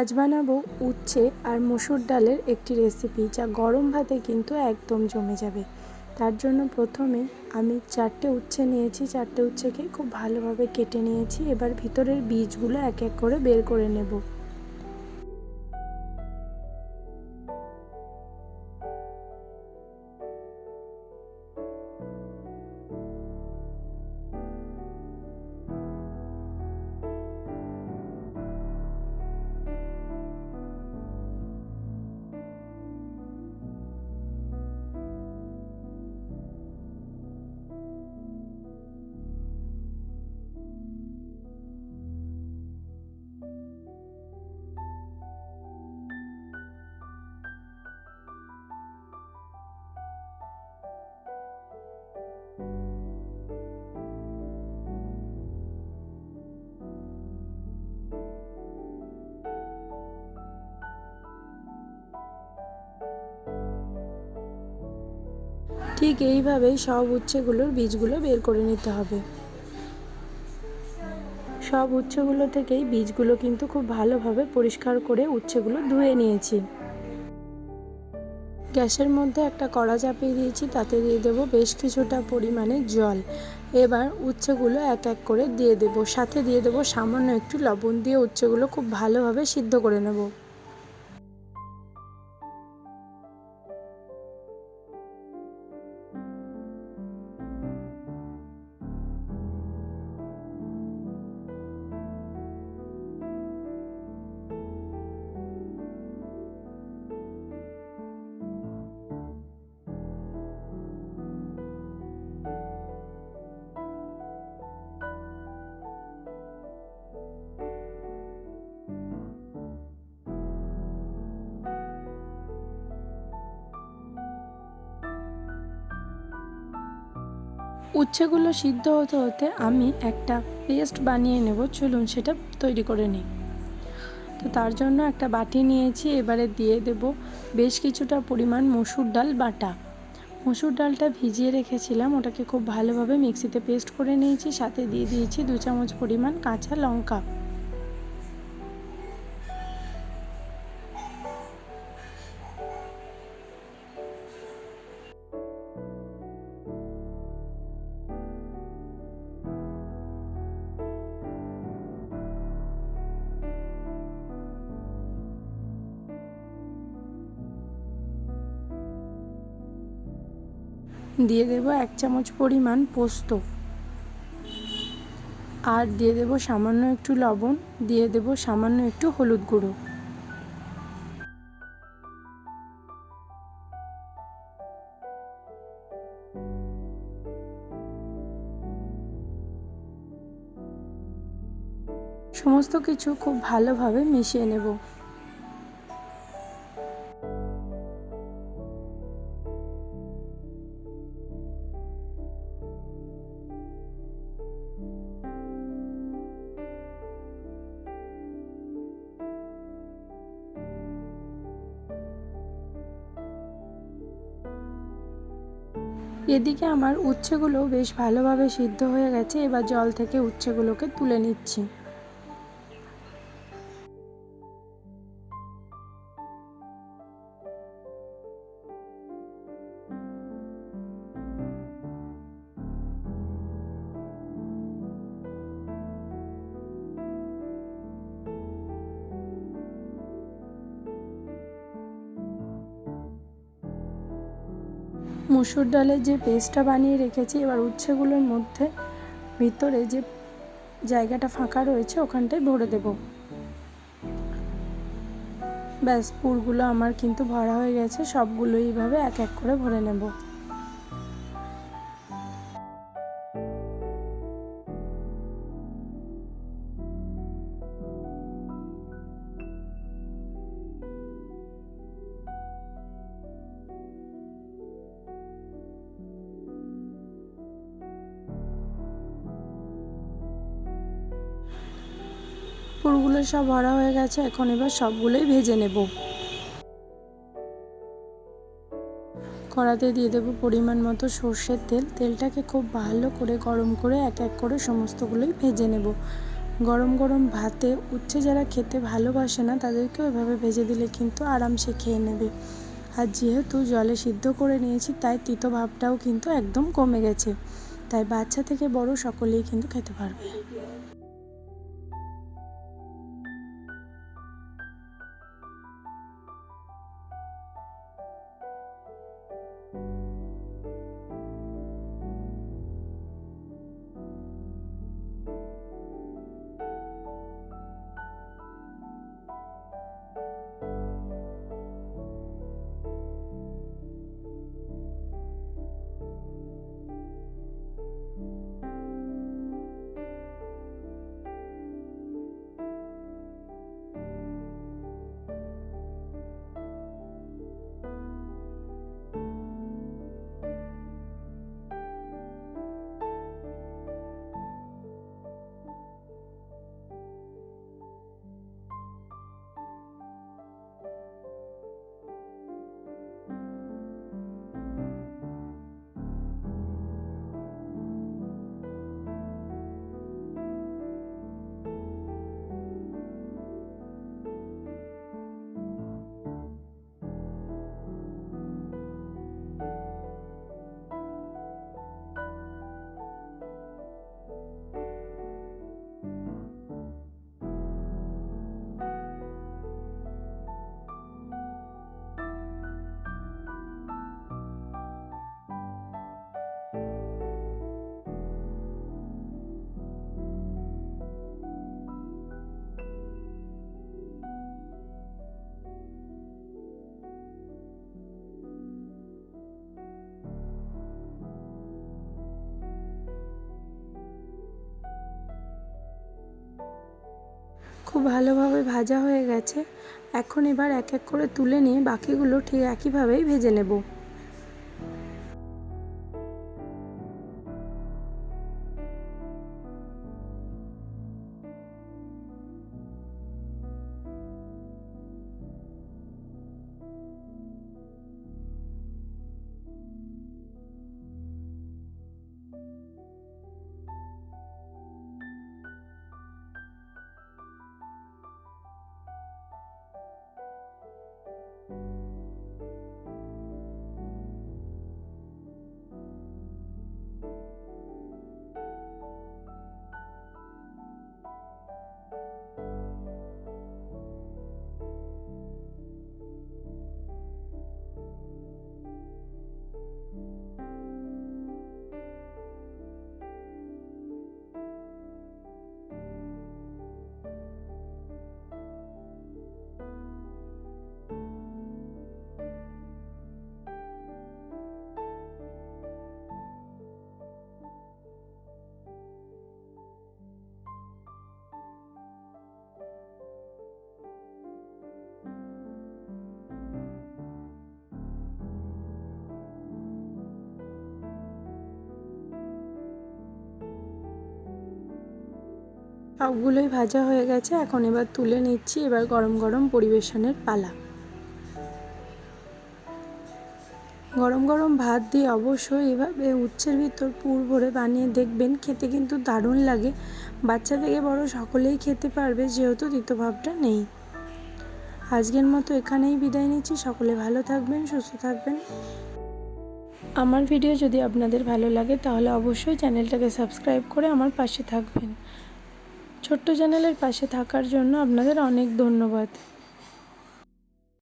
আজ বানাবো উচ্ছে আর মসুর ডালের একটি রেসিপি যা গরম ভাতে কিন্তু একদম জমে যাবে। তার জন্য প্রথমে আমি চারটে উচ্ছে নিয়েছি। চারটে উচ্ছেকে খুব ভালোভাবে কেটে নিয়েছি। এবার ভিতরের বীজগুলো এক এক করে বের করে নেব। ঠিক এইভাবেই সব উচ্ছেগুলোর বীজগুলো বের করে নিতে হবে। সব উচ্ছেগুলো থেকেই বীজগুলো কিন্তু খুব ভালোভাবে পরিষ্কার করে উচ্ছেগুলো ধুয়ে নিয়েছি। গ্যাসের মধ্যে একটা কড়া চাপিয়ে দিয়েছি, তাতে দিয়ে দেবো বেশ কিছুটা পরিমাণে জল। এবার উচ্ছেগুলো এক এক করে দিয়ে দেবো, সাথে দিয়ে দেবো সামান্য একটু লবণ দিয়ে উচ্ছেগুলো খুব ভালোভাবে সিদ্ধ করে নেব। উচ্ছেগুলো সিদ্ধ হতে হতে আমি একটা পেস্ট বানিয়ে নেব। চলুন সেটা তৈরি করে নিই। তো তার জন্য একটা বাটি নিয়েছি, এবারে দিয়ে দেব বেশ কিছুটা পরিমাণ মসুর ডাল বাটা। মসুর ডালটা ভিজিয়ে রেখেছিলাম, ওটাকে খুব ভালোভাবে মিক্সিতে পেস্ট করে নিয়েছি, সাথে দিয়ে দিয়েছি দু চামচ পরিমাণ কাঁচা লঙ্কা। দিয়ে দেব এক চামচ পরিমাণ পোস্ত। আর দিয়ে দেব সামান্য একটু লবণ, দিয়ে দেব সামান্য একটু হলুদ গুঁড়ো। সমস্ত কিছু খুব ভালোভাবে মিশিয়ে নেব। এদিকে আমার উচ্ছেগুলো বেশ ভালোভাবে সিদ্ধ হয়ে গেছে এবার জল থেকে উচ্ছেগুলোকে তুলে নিচ্ছি। মুসুর ডালের যে পেস্টটা বানিয়ে রেখেছি, এবার উচ্ছেগুলোর মধ্যে ভিতরে যে জায়গাটা ফাঁকা রয়েছে, ওখানটায় ভরে দেব। ব্যাস, পুরগুলো আমার কিন্তু ভরা হয়ে গেছে, সবগুলো এইভাবে এক এক করে ভরে নেব। পুরগুলো সব ভরা হয়ে গেছে, এখন এবার সবগুলোই ভেজে নেব। কড়াতে দিয়ে দেবো পরিমাণ মতো সর্ষের তেল। তেলটাকে খুব ভালো করে গরম করে এক এক করে সমস্তগুলোই ভেজে নেব। গরম গরম ভাতে উচ্ছে যারা খেতে ভালোবাসে না, তাদেরকেও এভাবে ভেজে দিলে কিন্তু আরামসে খেয়ে নেবে। আর যেহেতু জলে সিদ্ধ করে নিয়েছি, তাই তিতো ভাবটাও কিন্তু একদম কমে গেছে। তাই বাচ্চা থেকে বড় সকলেই কিন্তু খেতে পারবে। খুব ভালোভাবে ভাজা হয়ে গেছে। এখন এবার এক এক করে তুলে নিয়ে বাকিগুলো ঠিক একইভাবেই ভেজে নেব। সবগুলোই ভাজা হয়ে গেছে। এখন এবার তুলে নিচ্ছি এবার গরম গরম পরিবেশনের পালা। গরম গরম ভাত দিয়ে অবশ্যই এভাবে উচ্ছের ভিতর পুর ভরে বানিয়ে দেখবেন। খেতে কিন্তু দারুণ লাগে। বাচ্চা থেকে বড় সকলেই খেতে পারবে, যেহেতু তিতভাবটা নেই। আজকের মতো এখানেই বিদায় নিচ্ছি। সকলে ভালো থাকবেন, সুস্থ থাকবেন। আমার ভিডিও যদি আপনাদের ভালো লাগে, তাহলে অবশ্যই চ্যানেলটাকে সাবস্ক্রাইব করে আমার পাশে থাকবেন। ছোট্ট চ্যানেলের পাশে থাকার জন্য আপনাদের অনেক ধন্যবাদ।